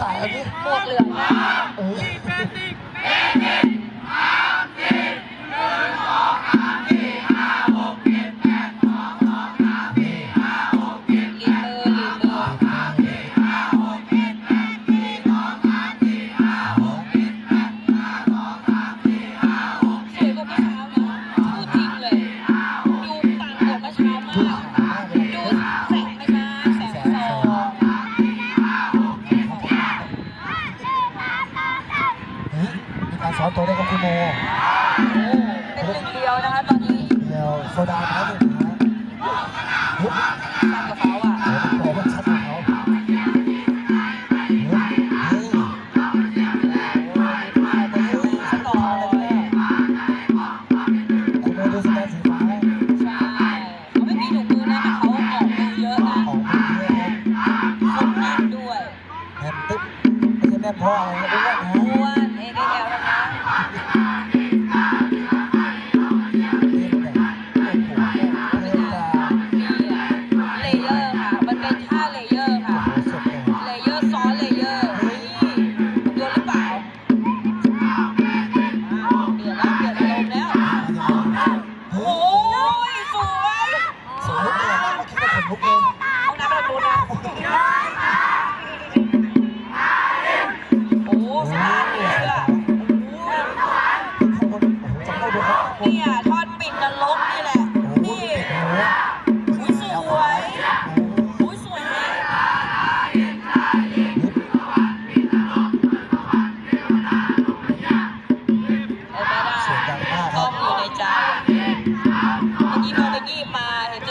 สายอันนี้หมดเหลืองนะ สอนตัวได้กับคุณโมเป็นหนึ่งเดียวนะคะตอนนี้เดียวโซดาเขาหนึ่ยุบชักว่เขาอะผมกว่ชัดกว่เขาคุณโมดูสแสวยสวยมากคิดว่าขนลุกเลยห้องน้ำไม่ต้อดนนะ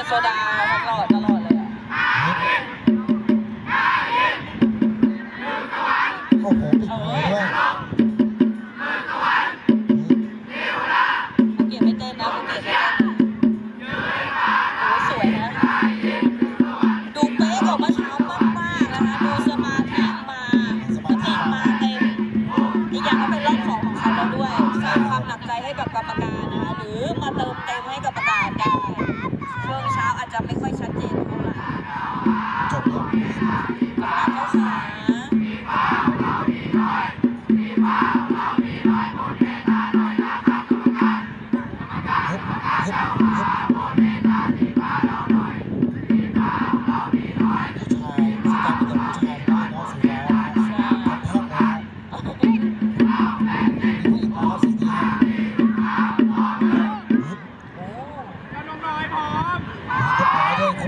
for จะไม่ค่อยชัดเจน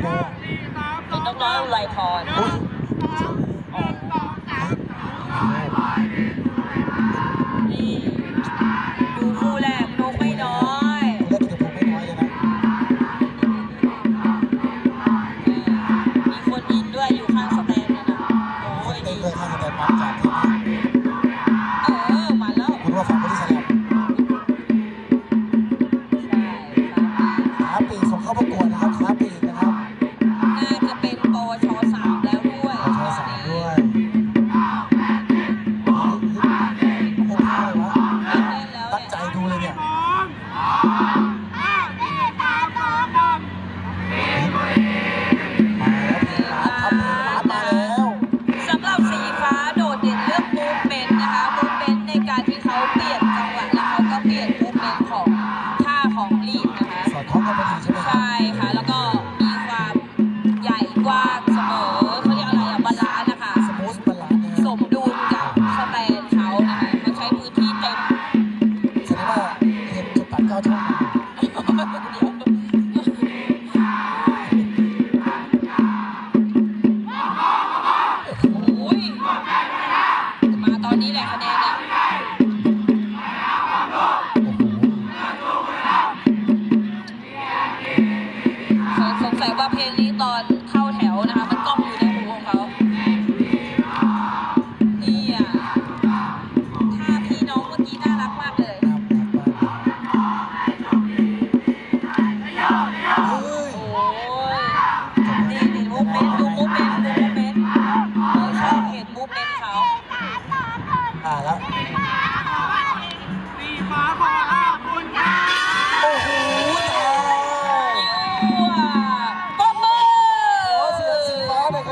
โมเป็นน้องน้อยอุไรพรดูคู่แรกอลงไม่น้อยมีคนอินด้วยอยู่ข้างสแตนนะโอ้ยดีเนเลยข้างสแตนมาจากที่นี่ Thank you. มาตอนนี้แหละคะแนนเนี่ย